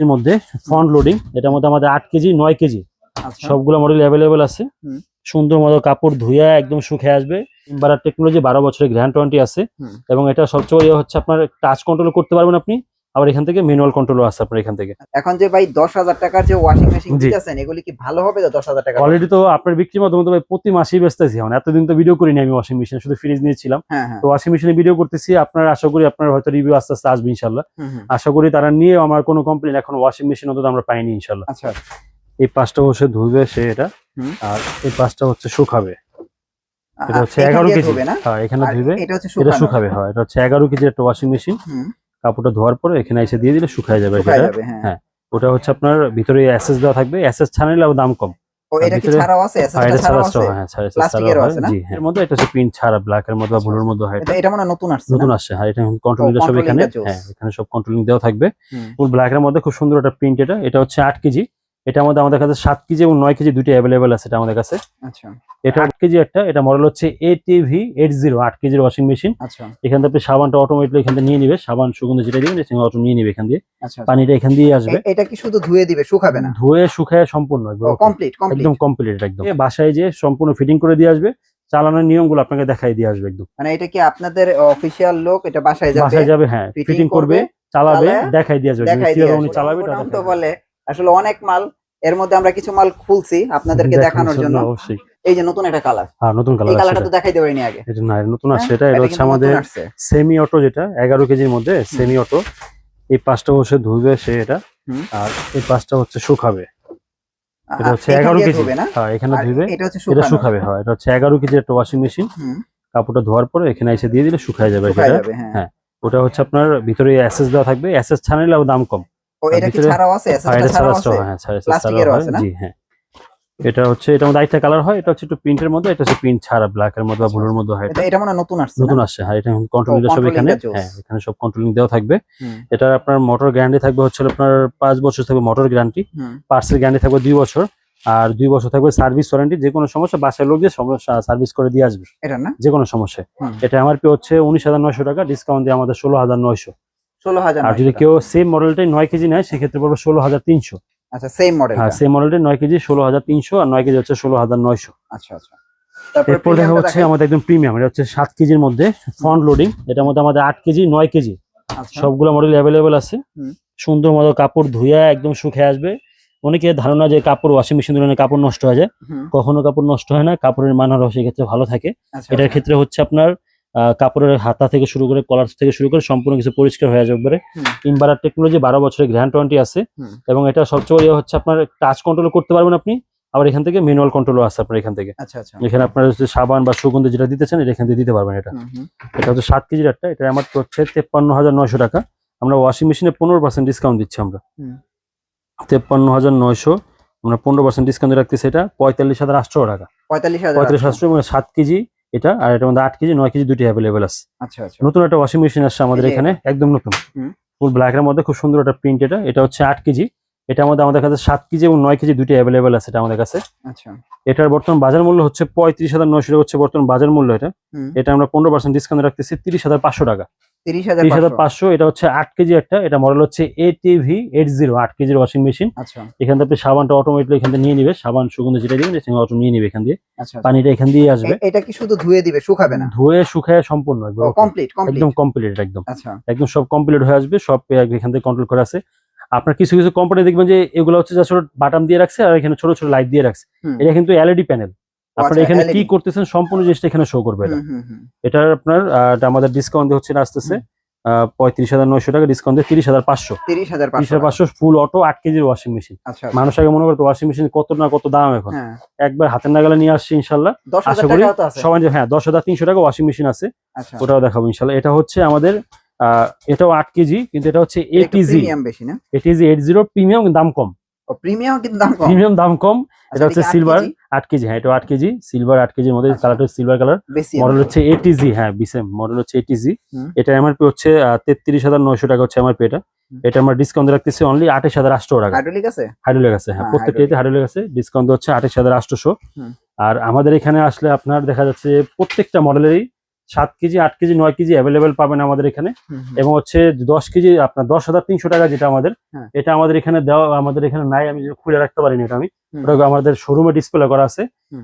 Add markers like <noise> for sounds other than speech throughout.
এর মধ্যে front loading এটার মধ্যে আমাদের আট কেজি নয় কেজি আচ্ছা। সবগুলো মডেল অ্যাভেলেবেল আছে। সুন্দর মতো কাপড় ধুয়ে একদম সুখে আসবে। ইম্বারার টেকনোলজি বারো বছরের গ্র্যান্ড টোয়েন্টি আছে এবং এটা সবচেয়ে ইয়ে হচ্ছে আপনার টাচ কন্ট্রোল করতে পারবেন আপনি। আবার এখান থেকে ম্যানুয়াল কন্ট্রোলও আছে আপনার এখান থেকে। এখন যে ভাই দশ হাজার টাকার যে ওয়াশিং মেশিন। দিতেছেন এগুলি কি ভালো হবে দশ হাজার টাকা অলরেডি তো আপনার বিক্রির মাধ্যমে তো ভাই প্রতি মাসেই ব্যস্তেছি এখন। এতদিন তো ভিডিও করিনি আমি ওয়াশিং মেশিন শুধু ফ্রিজ নিয়েছিলাম। হ্যাঁ হ্যাঁ। তো ওয়াশিং মেশিনে ভিডিও করতেছি আপনার আশা করি আপনার হয়তো রিভিউ আস্তে আস্তে আসবে ইনশাল্লাহ। আশা করি তারা নিয়ে আমার কোনো কমপ্লেন এখন ওয়াশিং মেশিন অন্তত আমরা পাইনি ইনশাল্লাহ আচ্ছা। এই পাঁচটা বসে ধুবে সে এটা আর এই পাঁচটা হচ্ছে শুকাবে। এটা হচ্ছে এগারো কেজি। হ্যাঁ এখানে ধুবে এটা হচ্ছে শুকাবে হয় এটা হচ্ছে এগারো কেজি একটা ওয়াশিং মেশিন হুম, কাপড়টা ধোয়ার পরে এখানে এসে দিয়ে দিলে শুকায় যাবে হ্যাঁ। হ্যাঁ। ওটা হচ্ছে আপনার ভিতরে অ্যাসেস দেওয়া থাকবে। অ্যাসেস ছাড়া নিলে দাম কম। হ্যাঁ হ্যাঁ। এর মধ্যে এটা প্রিন্ট ছাড়া ব্ল্যাক এর মধ্যে বা ব্লুর মধ্যে হয়। এটা এটা মনে নতুন আসছে নতুন? আসছে এটা কন্ট্রোলিং সব এখানে। হ্যাঁ এখানে সব কন্ট্রোলিং দেওয়া থাকবে। ফুল ব্ল্যাক এর মধ্যে খুব সুন্দর একটা প্রিন্ট এটা। এটা হচ্ছে আট কেজি। এটার মধ্যে আমাদের কাছে সাত কেজি এবং নয় কেজি দুটি অ্যাভেলেবেল আছে এটা আমাদের কাছে। আচ্ছা। এটা আট কেজি একটা এটা মডেল হচ্ছে এটিভি এইট জিরো আট কেজির ওয়াশিং মেশিন আচ্ছা। এখান থেকে আপনি সাবানটা অটোমেটিক এখান থেকে নিয়ে নিবে সাবান সুগন্ধ যেটা দিবেন সেটা অটো নিয়ে নিবে এখান দিয়ে। আচ্ছা পানিটা এখান দিয়ে আসবে। এটা কি শুধু ধুয়ে দিবে শুকাবে না? ধুয়ে শুকায় সম্পূর্ণ একদম। কমপ্লিট কমপ্লিট একদম কমপ্লিট একদম। এ বাসায় যে সম্পূর্ণ ফিটিং করে দিয়ে আসবে চালানোর নিয়মগুলো আপনাকে দেখাই দিয়ে আসবে একদম। মানে এটা কি আপনাদের অফিসিয়াল লোক এটা বাসায় যাবে বাসায় যাবে হ্যাঁ। ফিটিং করবে চালাবে দেখাই দিয়ে আসবে। কীভাবে উনি চালাবে তো বলে আসলে অনেক মাল এর মধ্যে আমরা কিছু মাল খুলছি আপনাদেরকে দেখানোর জন্য এই যে নতুন একটা কালার হ্যাঁ নতুন কালার এই কালারটা আছে তো দেখাইতে পারিনি আগে। এটা না নতুন আসছে হ্যাঁ, এটা এটা এটা হচ্ছে আমাদের সেমি অটো যেটা এগারো কেজির মধ্যে সেমি অটো এই পাঁচটা বসে ধুবে সে এটা। আর এই পাঁচটা হচ্ছে শুকাবে। এটা হচ্ছে এখান এগারো দিয়ে কেজি। ধোবে হ্যাঁ এখানে ধুবে এটা হচ্ছে শুকাবে হয় এটা হচ্ছে এগারো কেজি একটা ওয়াশিং মেশিন কাপড়টা ধোয়ার পরে এখানে এসে দিয়ে দিলে শুকায় যাবে যাবে হ্যাঁ। হ্যাঁ। ওটা হচ্ছে আপনার ভিতরে অ্যাসেস দেওয়া থাকবে। অ্যাসেস ছাড়া দাম কম। ও এটা কি ছাড়াও আছে? এটা ছাড়াও আছে। হ্যাঁ প্লাস্টিকেরও আছে না? জি হ্যাঁ। এটা হচ্ছে এটা মধ্যে আরেকটা কালার হয়। এটা হচ্ছে একটু প্রিন্টের মধ্যে এটা হচ্ছে প্রিন্ট ছাড়া ব্ল্যাক এর মধ্যে বা আচ্ছা, ব্লুর মধ্যে হয়। এটা এটা মনে নতুন আসছে নতুন আসছে। এটা কন্ট্রোলিং সব এখানে। হ্যাঁ এখানে সব কন্ট্রোলিং দেওয়া থাকবে। এটা আপনার মোটর গ্যারান্টি থাকবে হচ্ছে আপনার পাঁচ বছর থাকবে মোটর গ্যারান্টি পার্সেল গ্যারান্টি থাকবে দুই বছর। আর দুই বছর থাকবে সার্ভিস ওয়ারেন্টি যে কোনো সমস্যা বাসায় লোক দিয়ে সমস্যা সার্ভিস করে দিয়ে আসবে। এটা না? যে কোনো সমস্যা এটা আমার পে হচ্ছে উনিশ হাজার নয়শো টাকা। ডিসকাউন্ট দিয়ে আমাদের ষোলো হাজার নয়শো। ষোলো হাজার আর যদি কেউ সেম মডেলটাই নয় কেজি নেয় সেক্ষেত্রে পড়বে ষোলো হাজার তিনশো। আচ্ছা সেম মডেল হ্যাঁ সেম মডেলটাই নয় কেজি ষোলো হাজার তিনশো আর নয় কেজি হচ্ছে ষোলো হাজার নয়শো। আচ্ছা আচ্ছা। এরপর দেখা হচ্ছে আমাদের একদম প্রিমিয়াম এটা হচ্ছে সাত কেজির মধ্যে ফ্রন্ট লোডিং এটার মধ্যে আমাদের আট কেজি নয় কেজি। আচ্ছা, সবগুলো মডেল অ্যাভেলেবেল আছে। সুন্দর মতো কাপড় ধুইয়া একদম শুকিয়ে আসবে। অনেকে ধারণা যে কাপড় ওয়াশিং মেশিন ধরনের কাপড় নষ্ট হয়ে যায়। কখনো কাপড় নষ্ট হয় না কাপড়ের মান আরও সেক্ষেত্রে ভালো থাকে। আচ্ছা, এটার আচ্ছা। ক্ষেত্রে হচ্ছে আপনার কাপড়ের হাতা থেকে শুরু করে কলার থেকে শুরু করে সম্পূর্ণ কিছু পরিষ্কার হয়ে যাবে হুম। ইনভারার টেকনোলজি বারো বছরের গ্র্যান্ড ওয়ারেন্টি আছে। এবং এটা সবচেয়ে ইয়ে হচ্ছে আপনার টাচ কন্ট্রোল করতে পারবেন আপনি। আবার এখান থেকে ম্যানুয়াল কন্ট্রোলও আছে আপনার এখান থেকে। আচ্ছা আচ্ছা। এখানে আপনার হচ্ছে সাবান বা সুগন্ধি যেটা দিতেছেন এটা এখান থেকে দিতে পারবেন এটা। এটা হচ্ছে সাত কেজির একটা এটা আমার হচ্ছে তেপ্পান্ন হাজার নয়শো টাকা। আমরা ওয়াশিং মেশিনে পনেরো পার্সেন্ট ডিসকাউন্ট দিচ্ছি আমরা। তেপ্পান্ন হাজার নয়শো আমরা পনেরো পার্সেন্ট ডিসকাউন্ট রাখতেছি এটা পঁয়তাল্লিশ হাজার আটশো টাকা। পঁয়তাল্লিশ হাজার পঁয়তাল্লিশ আটশো সাত কেজি এটা আর এটার মধ্যে আট কেজি নয় কেজি দুটি অ্যাভেলেবেল আছে। আচ্ছা আচ্ছা। নতুন একটা ওয়াশিং মেশিন আসছে আমাদের এখানে একদম নতুন। ফুল ব্ল্যাক এর মধ্যে খুব সুন্দর একটা প্রিন্ট এটা। এটা হচ্ছে আট কেজি। এটা মধ্যে আমাদের কাছে সাত কেজি এবং নয় কেজি দুটি অ্যাভেলেবেল আছে এটা আমাদের কাছে। আচ্ছা। এটার বর্তমান বাজার মূল্য হচ্ছে পঁয়ত্রিশ হাজার নয়শো টাকা হচ্ছে বর্তমান বাজার মূল্য এটা। এটা আমরা পনেরো পার্সেন্ট ডিসকাউন্ট রাখতেছি তিরিশ হাজার পাঁচশো টাকা। তিরিশ হাজার তিরিশ হাজার পাঁচশো। পাঁচশো এটা হচ্ছে আট কেজি একটা এটা মডেল হচ্ছে এটিভি কেজির ওয়াশিং মেশিন আচ্ছা। এখান থেকে আপনি সাবানটা এখান থেকে নিয়ে নিবে সাবান সুগন্ধি যেটা দিবেন সেটা অটো নিয়ে নিবে এখান দিয়ে। আচ্ছা আচ্ছা। পানিটা এখান দিয়ে আসবে। এটা কি শুধু ধুয়ে দিবে শুকাবে না? ধুয়ে শুকায় সম্পূর্ণ একদম কমপ্লিট কমপ্লিট একদম কমপ্লিট একদম। আচ্ছা। একদম সব কমপ্লিট হয়ে আসবে সব এখান থেকে কন্ট্রোল করা আছে। আপনার কিছু কিছু কোম্পানি দেখবেন যে এগুলো হচ্ছে যা ছোট বাটাম দিয়ে রাখছে আর এখানে ছোট ছোট লাইট দিয়ে রাখছে। এটা কিন্তু এলইডি প্যানেল আপনার আচ্ছা, এখানে কি করতেছেন? সম্পূর্ণ জিনিসটা এখানে শো করবে এটা। এটার আপনার এটা আমাদের ডিসকাউন্ট হচ্ছে আসতেছে পঁয়ত্রিশ হাজার নয়শো টাকা ডিসকাউন্ট দিয়ে তিরিশ হাজার পাঁচশো। তিরিশ হাজার পাঁচশো ফুল অটো আট কেজির ওয়াশিং মেশিন আচ্ছা মানুষ আগে মনে করতো ওয়াশিং মেশিন কত না কত দাম এখন। হ্যাঁ। একবার হাতের নাগালে নিয়ে আসছি ইনশাল্লাহ। আশা করি তো আছে। সবাই হ্যাঁ দশ হাজার তিনশো টাকা ওয়াশিং মেশিন আছে আচ্ছা। ওটাও দেখাবো ইনশাল্লাহ। এটা হচ্ছে আমাদের আহ, এটাও আট কেজি কিন্তু এটা হচ্ছে এটিজি প্রিমিয়াম বেশি না? এটিজি এইট জিরো প্রিমিয়াম দাম কম। প্রিমিয়াম কিন্তু দাম কম। প্রিমিয়াম দাম কম। আচ্ছা, এটা হচ্ছে সিলভার কেজি? আট কেজি হ্যাঁ এটা আট কেজি। সিলভার আট কেজির মধ্যে। কালারটা সিলভার কালার মডেল হচ্ছে এটিজি হ্যাঁ বিসেম মডেল হচ্ছে এটিজি এটা এমআরপি হচ্ছে তেত্রিশ হাজার নয়শো টাকা হচ্ছে এমআরপি এটা। এটা আমরা ডিসকাউন্ট রাখতেছি অনলি আঠাশ হাজার আটশো টাকা। হাইড্রোলিক আছে? হাইড্রোলিক আছে হ্যাঁ হ্যাঁ, প্রত্যেকটা hydraulic। হাইড্রোলিক আছে। ডিসকাউন্ট হচ্ছে আঠাশ হাজার আটশোশো হুম। আর আমাদের এখানে আসলে আপনার দেখা যাচ্ছে প্রত্যেকটা মডেলেরই সাত কেজি আট কেজি নয় কেজি অ্যাভেলেবেল পাবেন আমাদের এখানে। এবং হচ্ছে দশ কেজি আপনার দশ হাজার তিনশো টাকা যেটা আমাদের হ্যাঁ। এটা আমাদের এখানে দেওয়া আমাদের এখানে নাই আমি খুলে রাখতে পারিনি এটা আমি। ওটা আমাদের শোরুমে ডিসপ্লে করা আছে।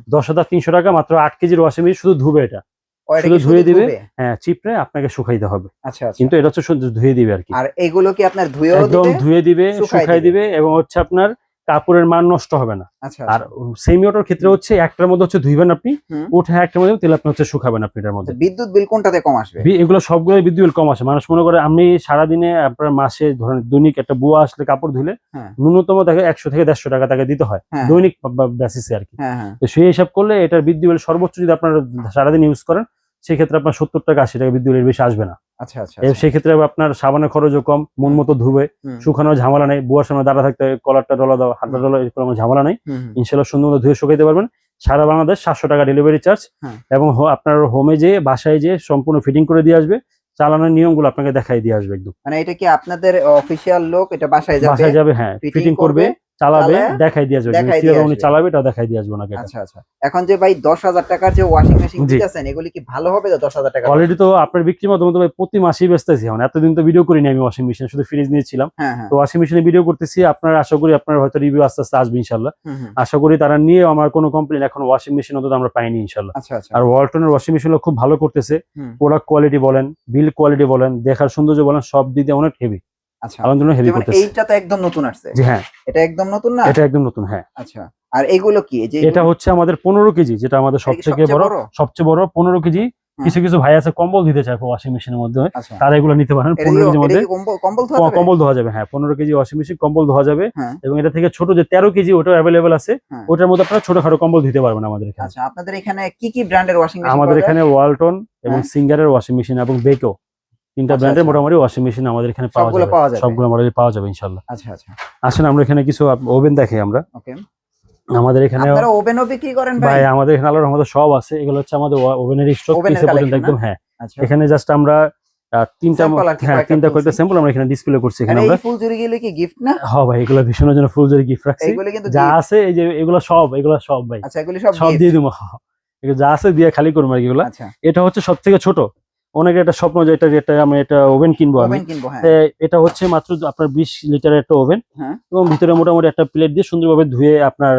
দশ হাজার তিনশো টাকা মাত্র আট কেজির ওয়াশিং মেশিন শুধু ধুবে এটা। শুধু ধুয়ে দিবে? হ্যাঁ চিপড়ে আপনাকে শুকাইতে হবে। আচ্ছা আচ্ছা। কিন্তু এটা হচ্ছে ধুয়ে দিবে আর কি। আর এইগুলো কি আপনার ধুয়েও একদম ধুয়ে দিবে শুকায় শুকাই দিবে। দিবে এবং হচ্ছে আপনার কাপড়ের মান নষ্ট হবে না। আচ্ছা আর আচ্ছা। সেমি অটোর ক্ষেত্রে হচ্ছে একটার মধ্যে হচ্ছে ধুইবেন আপনি। উঠে একটার মধ্যে তেল আপনি হচ্ছে শুকাবেন আপনি এটার মধ্যে। আচ্ছা, বিদ্যুৎ বিল কোনটাতে কম আসবে? এগুলো সবগুলো বিদ্যুৎ বিল কম আসে। মানুষ মনে করে আপনি সারাদিনে আপনার মাসে ধরেন দৈনিক একটা বুয়া আসলে কাপড় ধুলে হ্যাঁ। ন্যূনতম তাকে একশো থেকে দেড়শো টাকা তাকে দিতে হয় হ্যাঁ। দৈনিক বেসিসে আর কি। হ্যাঁ হ্যাঁ। তো সেই হিসাব করলে এটার বিদ্যুৎ বিল সর্বোচ্চ যদি আপনার সারাদিন ইউজ করেন সেক্ষেত্রে আপনার সত্তর টাকা আশি টাকা বিদ্যুৎ বিল বেশি আসবে না। আচ্ছা আচ্ছা এর সেক্ষেত্রে আপনার সাবানের খরচও কম মন মতো ধুবে হুম, শুকানোর ঝামেলা নেই বুয়ার সামনে দাঁড়া থাকতে কলারটা ডলা দাও হাতটা ডলা এরকম ঝামেলা নেই। ইনশাল্লাহ সুন্দর মতো ধুয়ে শুকাইতে পারবেন। সারা বাংলাদেশ সাতশো টাকা ডেলিভারি চার্জ হ্যাঁ। এবং হো- আপনার হোমে যে বাসায় যে সম্পূর্ণ ফিটিং করে দিয়ে আসবে চালানোর নিয়মগুলো আপনাকে দেখাই দিয়ে আসবে একদম। মানে এটা কি আপনাদের অফিসিয়াল লোক? এটা বাসায় যাবে? বাসায় যাবে হ্যাঁ ফিটিং করবে, চালাবে দেখাই দিয়ে আসবে। কীভাবে উনি চালাবে এটা দেখাই দিয়ে আসবে ওনাকে আচ্ছা আচ্ছা। এখন যে ভাই দশ হাজার টাকার যে ওয়াশিং মেশিন দিতেছেন এগুলি কি ভালো হবে তো দশ হাজার টাকা অলরেডি তো আপনার বিক্রির মাধ্যমে তো ভাই প্রতি মাসেই বেচতেছি এখন। এতদিন তো ভিডিও করিনি আমি ওয়াশিং মেশিন শুধু ফ্রিজ নিয়েছিলাম। হ্যাঁ হ্যাঁ। তো ওয়াশিং মেশিনে ভিডিও করতেছি আপনার আশা করি আপনার হয়তো রিভিউ আস্তে আস্তে আসবে হুম। আশা করি তারা নিয়ে আমার কোনো কমপ্লেন এখন ওয়াশিং মেশিন অন্তত আমরা পাইনি ইনশাল্লাহ আচ্ছা আচ্ছা। আর ওয়ালটনের ওয়াশিং মেশিনগুলো খুব ভালো করতেছে। প্রোডাক্ট কোয়ালিটি বলেন বিল কোয়ালিটি বলেন দেখার সৌন্দর্য বলেন সব দিক দিয়ে অনেক হেভি আচ্ছা। আলহামদুলিল্লাহ হেভি করতেছে। এইটা তো একদম নতুন আসছে। জি হ্যাঁ। এটা একদম নতুন না? এটা একদম নতুন হ্যাঁ। আচ্ছা। আর এইগুলো কি? যে এটা হচ্ছে আমাদের পনেরো কেজি যেটা আমাদের সবথেকে সবচেয়ে বড়? সবচেয়ে বড় পনেরো কেজি। কিছু কিছু ভাই আছে কম্বল দিতে চায় ওয়াশিং মেশিনের মধ্যে। আচ্ছা। তারা এগুলো নিতে পারেন পনেরো কেজির মধ্যে। কম্বল ধোয়া যাবে? হ্যাঁ। পনেরো কেজি ওয়াশিং মেশিন কম্বল ধোয়া যাবে। হ্যাঁ। এবং এটা থেকে ছোট যে তেরো কেজি ওটা অ্যাভেলেবেল আছে। ওটার মধ্যে আপনারা ছোটখাটো কম্বল দিতে পারবেন আমাদের এখানে। আচ্ছা আপনাদের এখানে কি কি ব্র্যান্ডের ওয়াশিং মেশিন আমাদের এখানে ওয়ালটন এবং। সিঙ্গারের ওয়াশিং মেশিন এবং বেকো তিনটা আচ্ছা, ব্র্যান্ডের আচ্ছা। মোটামুটি ওয়াশিং মেশিন আমাদের এখানে পাওয়া সবগুলো যাবে। পাওয়া যাবে। সবগুলো মডেল পাওয়া যাবে ইনশাল্লাহ। আচ্ছা আচ্ছা। আসেন আমরা এখানে কিছু ওভেন দেখাই আমরা। ওকে। আমাদের এখানে আপনারা ওভেনও বিক্রি করেন ভাই? ভাই আমাদের এখানে আলোর আমাদের সব আছে। এগুলো হচ্ছে আমাদের ওভেনের স্টক এর পর্যন্ত একদম হ্যাঁ। আচ্ছা। এখানে জাস্ট আমরা তিনটা হ্যাঁ তিনটা। কয়েকটা স্যাম্পল আমরা এখানে ডিসপ্লে করছি এখানে আমরা। গেলে কি গিফট না? হ্যাঁ ভাই এগুলো ভীষণের জন্য গিফট রাখছি। যা আছে এই যে এগুলো সব এগুলো সব ভাই। আচ্ছা এগুলি সব সব দিয়ে দিব। যা আছে দিয়ে খালি করব আর কি এগুলো। এটা হচ্ছে সব থেকে ছোট। অনেকের একটা স্বপ্ন যে এটা এটা আমি এটা ওভেন কিনবো আমি। হ্যাঁ। এ, এটা হচ্ছে মাত্র আপনার বিশ লিটারের একটা ওভেন হ্যাঁ। এবং ভিতরে মোটামুটি একটা প্লেট দিয়ে সুন্দরভাবে ধুয়ে আপনার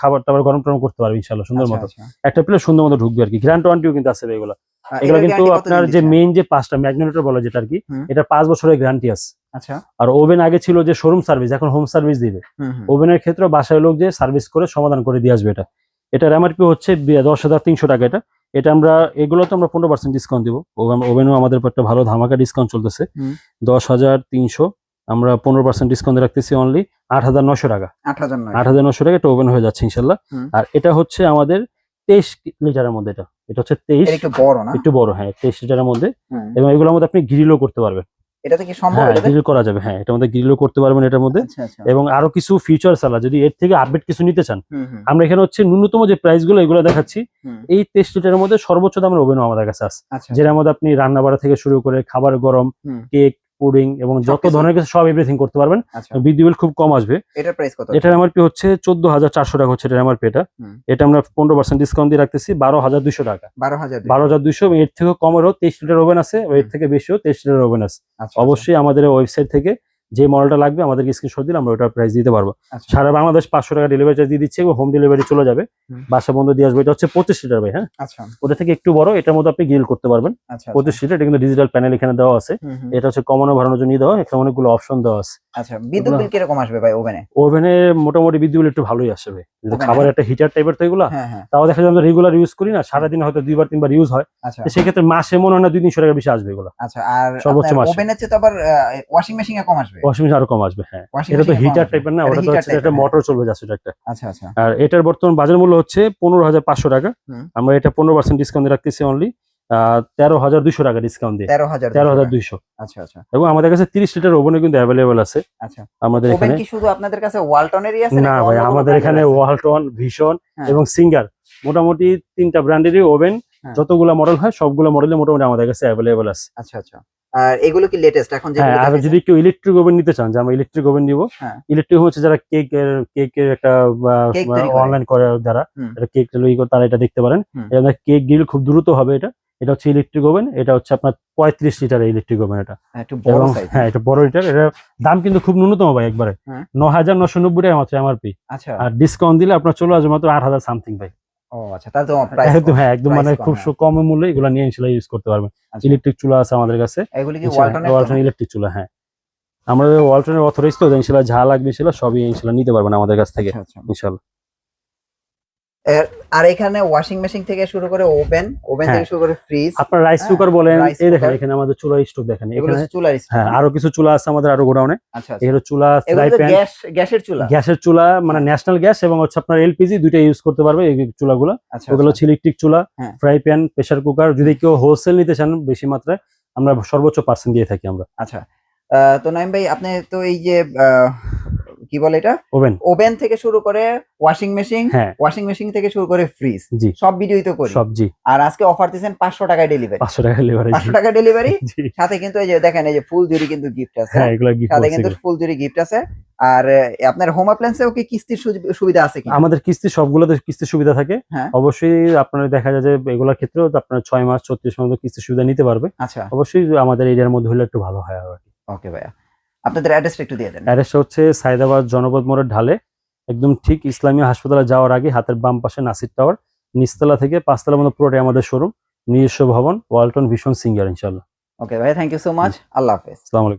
খাবার টাবার গরম টরম করতে পারবে ইনশাল্লাহ সুন্দর আচ্ছা, মতো। আচ্ছা। একটা প্লেট সুন্দর মতো ঢুকবে আর কি। গ্র্যান্ড ওয়ারেন্টিও কিন্তু আছে এগুলো। এগুলো কিন্তু আপনার যে মেইন যে পাঁচটা ম্যাগনেটর বলে যেটা আর কি এটা পাঁচ বছরের গ্যারান্টি আছে। আচ্ছা। আর ওভেন আগে ছিল যে শোরুম সার্ভিস এখন হোম সার্ভিস দিবে। ওভেনের ক্ষেত্রে বাসায় লোক যে সার্ভিস করে সমাধান করে দিয়ে আসবে এটা। এটার এমআরপি হচ্ছে দশ হাজার তিনশো টাকা এটা। এটা আমরা এগুলো তো আমরা পনেরো পার্সেন্ট ডিসকাউন্ট দিব। ওভেনও আমাদের উপর একটা ভালো ধামাকা ডিসকাউন্ট চলতেছে। দশ হাজার তিনশো আমরা পনেরো পার্সেন্ট ডিসকাউন্ট রাখতেছি অনলি আট হাজার নশো টাকা। আট হাজার নশো টাকা এটা ওভেন হয়ে যাচ্ছে ইনশাল্লাহ। আর এটা হচ্ছে আমাদের তেইশ লিটারের মধ্যে এটা। এটা হচ্ছে তেইশ এটা একটু বড় একটু বড় হ্যাঁ তেইশ লিটারের মধ্যে। এবং এগুলোর মধ্যে আপনি গ্রিলও করতে পারবেন। এটাতে কি সম্ভব? হ্যাঁ গ্রিল করা যাবে হ্যাঁ এটার মধ্যে গ্রিলও করতে পারবেন এটার মধ্যে। আচ্ছা আচ্ছা। এবং আরও কিছু ফিউচার আলা যদি এর থেকে আপডেট কিছু নিতে চান। আমরা এখানে হচ্ছে ন্যূনতম যে প্রাইসগুলো এগুলো দেখাচ্ছি এই তেইশ লিটারের মধ্যে সর্বোচ্চ দামের ওভেনও আমাদের কাছে আছে। আচ্ছা যেটার মধ্যে আপনি রান্না বাড়া থেকে শুরু করে খাবার গরম কেক পুডিং এবং যত ধরনের কিছু সব এভরিথিং করতে পারবেন। আচ্ছা। বিদ্যুৎ বিল খুব কম আসবে। এটার প্রাইস কত? এটার এমআরপি হচ্ছে চোদ্দ হাজার চারশো টাকা হচ্ছে এটার এমআরপি এটা এটা আমরা পনেরো পার্সেন্ট ডিসকাউন্ট দিয়ে রাখতেছি বারো হাজার দুশো টাকা। বারো হাজার বারো হাজার দুশো এর থেকে কমেরও তেইশ লিটার ওভেন আছে এর থেকে বেশিও তেইশ লিটার ওভেন আছে। আচ্ছা অবশ্যই আমাদের ওয়েবসাইট থেকে যে মডেলটা লাগবে আমাদেরকে স্ক্রিনশট দিলে আমরা ওটার প্রাইস দিতে পারব। আচ্ছা। সারা বাংলাদেশ পাঁচশো টাকা ডেলিভারি চার্জ দিয়ে দিচ্ছে এবং হোম ডেলিভারি চলে যাবে। বাসা বন্ধ দিয়ে আসবে এটা হচ্ছে পঁচিশ লিটার ভাই হ্যাঁ? আচ্ছা। ওটা থেকে একটু বড় এটার মধ্যে আপনি গ্রিল করতে পারবেন। আচ্ছা পঁচিশ লিটার এটা কিন্তু ডিজিটাল প্যানেল এখানে দেওয়া আছে। এটা হচ্ছে কমানো বাড়ানোর জন্য দেওয়া এখানে অনেকগুলো অপশন দেওয়া আছে। আচ্ছা বিদ্যুৎ বিল কীরকম আসবে ভাই ওভেনে? ওভেনে মোটামুটি বিদ্যুৎ বিল একটু ভালোই আসবে যদি Oven এ? খাবার একটা হিটার টাইপের তো এগুলো তাও দেখা যায় আমরা রেগুলার ইউজ করি না সারাদিন হয়তো দুইবার তিনবার ইউজ হয়। আচ্ছা। সেক্ষেত্রে মাসে মনে হয় না দুই তিনশো টাকা বেশি আসবে এগুলো। আচ্ছা আর সর্বোচ্চ মাসে। ওভেনের চেয়ে তো আবার ওয়াশিং মেশিন কম আসবে। ওয়াশিং মেশিন আরও কম আসবে হ্যাঁ। এটা তো হিটার টাইপের না ওটা তো হচ্ছে একটা হ্যাঁ। মোটর চলবে যাচ্ছে একটা। আচ্ছা আচ্ছা। আর এটার বর্তমান বাজার মূল্য হচ্ছে পনেরো হাজার পাঁচশো টাকা। আমরা এটা পনেরো পার্সেন্ট ডিসকাউন্ট রাখতেছি অনলি তেরো হাজার দুশো টাকা ডিসকাউন্ট দিয়ে। তেরো হাজার তেরো হাজার দুইশো। আচ্ছা আচ্ছা। এবং আমাদের কাছে তিরিশ লিটার ওভেনও কিন্তু অ্যাভেলেবেল আছে। আচ্ছা। আমাদের এখানে শুধু আপনাদের কাছে ওয়ালটনেরই আছে না ভাই আমাদের এখানে? ওয়ালটন ভীষণ হ্যাঁ। এবং সিঙ্গার। মোটামুটি তিনটা ব্র্যান্ডেরই ওভেন। হ্যাঁ। যতগুলো মডেল হয় সবগুলো মডেলে মোটামুটি আমাদের কাছে অ্যাভেলেবেল আছে। আচ্ছা আচ্ছা। আর এগুলো কি লেটেস্ট এখন হ্যাঁ আর যেগুলো যদি কেউ ইলেকট্রিক ওভেন নিতে চান যে আমরা ইলেকট্রিক ওভেন নিব হ্যাঁ। ইলেকট্রিক হচ্ছে যারা কেকের কেকের একটা তৈরি অনলাইন করে যারা। কেক তারা এটা দেখতে পারেন। হুম। কেক গ্রিল খুব দ্রুত হবে এটা। এটা হচ্ছে ইলেকট্রিক ওভেন এটা হচ্ছে আপনার পঁয়ত্রিশ লিটার ইলেকট্রিক ওভেন এটা। এবং হ্যাঁ এটা বড় লিটার। এটা দাম কিন্তু খুব ন্যূনতম ভাই একবারে। হ্যাঁ। ন হাজার নশো নব্বই টাকা মাত্র এমআরপি আচ্ছা। আর ডিসকাউন্ট দিলে আপনার চলে আসবে মাত্র আট হাজার সামথিং ভাই। ও আচ্ছা তাহলে তো প্রাইস একদম হ্যাঁ একদম মানে খুব হ্যাঁ। সু- কম মূল্যে এগুলো নিয়ে ইউজ করতে পারবেন আচ্ছা। ইলেকট্রিক চুলা আছে আমাদের কাছে এগুলি কি ওয়ালটন ইলেকট্রিক চুলা হ্যাঁ ওয়ালটনের অথরাইজ তো যা লাগবে সবই ইনশাল্লাহ নিতে পারবেন আমাদের কাছ থেকে আচ্ছা, আচ্ছা। ইনশাল্লাহ আর এখানে ওয়াশিং মেশিন থেকে শুরু করে ওভেন ওভেন হ্যাঁ। থেকে শুরু করে ফ্রিজ আপনার রাইস হ্যাঁ, কুকার বলেন এই দেখেন এখানে আমাদের চুলা স্টোভ দেখেন। এখানে চুলার হ্যাঁ আরও কিছু চুলা আছে আমাদের আরও গোডাউনে। আচ্ছা আচ্ছা। এগুলো চুলা ফ্রাই প্যান গ্যাস গ্যাসের চুলা। গ্যাসের চুলা মানে ন্যাশনাল গ্যাস এবং হচ্ছে আপনার এলপিজি দুইটা ইউজ করতে পারবে এই চুলাগুলো। আচ্ছা ওগুলো আচ্ছা। হচ্ছে ইলেকট্রিক চুলা। ফ্রাই প্যান প্রেসার কুকার যদি কেউ হোলসেল নিতে চান বেশি মাত্রায় আমরা সর্বোচ্চ পার্সেন্ট দিয়ে থাকি আমরা। আচ্ছা। তো নাইম ভাই আপনি তো এই যে কি বলে এটা? ওভেন ওভেন থেকে শুরু করে ওয়াশিং মেশিন ওয়াশিং মেশিন থেকে শুরু করে ফ্রিজ জি। সব ভিডিওই তো করি। সবজি আর আজকে অফার দিচ্ছেন পাঁচশো টাকায় ডেলিভারি পাঁচশো টাকা লিভারেজ পাঁচশো টাকা ডেলিভারি <laughs> সাথে কিন্তু এই যে দেখেন এই যে ফুল জুড়ি কিন্তু গিফট আছে। হ্যাঁ এগুলো গিফট সাথে কিন্তু ফুল জুড়ি গিফট আছে। আর আপনার হোম অ্যাপ্লায়েন্সেও কি কিস্তির সুবিধা আছে কি আমাদের কিস্তি সবগুলোতে কিস্তির সুবিধা থাকে। হ্যাঁ। অবশ্যই আপনার দেখা যায় যে এগুলোর ক্ষেত্রেও আপনার ছয় মাস ছত্রিশ মাস কিস্তির সুবিধা নিতে পারবে। আচ্ছা। অবশ্যই আমাদের এরিয়ার মধ্যে হলে একটু ভালো হয় আর কি। ওকে ভাইয়া। আপনাদের অ্যাড্রেসটা একটু দিয়ে দেন। অ্যাড্রেসটা হচ্ছে সাইদাবাদ জনপদ মোড়ের ঢালে একদম ঠিক ইসলামী হাসপাতালে যাওয়ার আগে হাতের বাম পাশে নাসির টাওয়ার নিচতলা থেকে পাঁচতলা মতো পুরোটাই আমাদের শোরুম নিজস্ব ভবন ওয়ালটন ভীষণ সিঙ্গার ইনশাল্লাহ ওকে ভাই থ্যাংক ইউ সো মাচ আল্লাহ হাফেজ। আসসালামু আলাইকুম।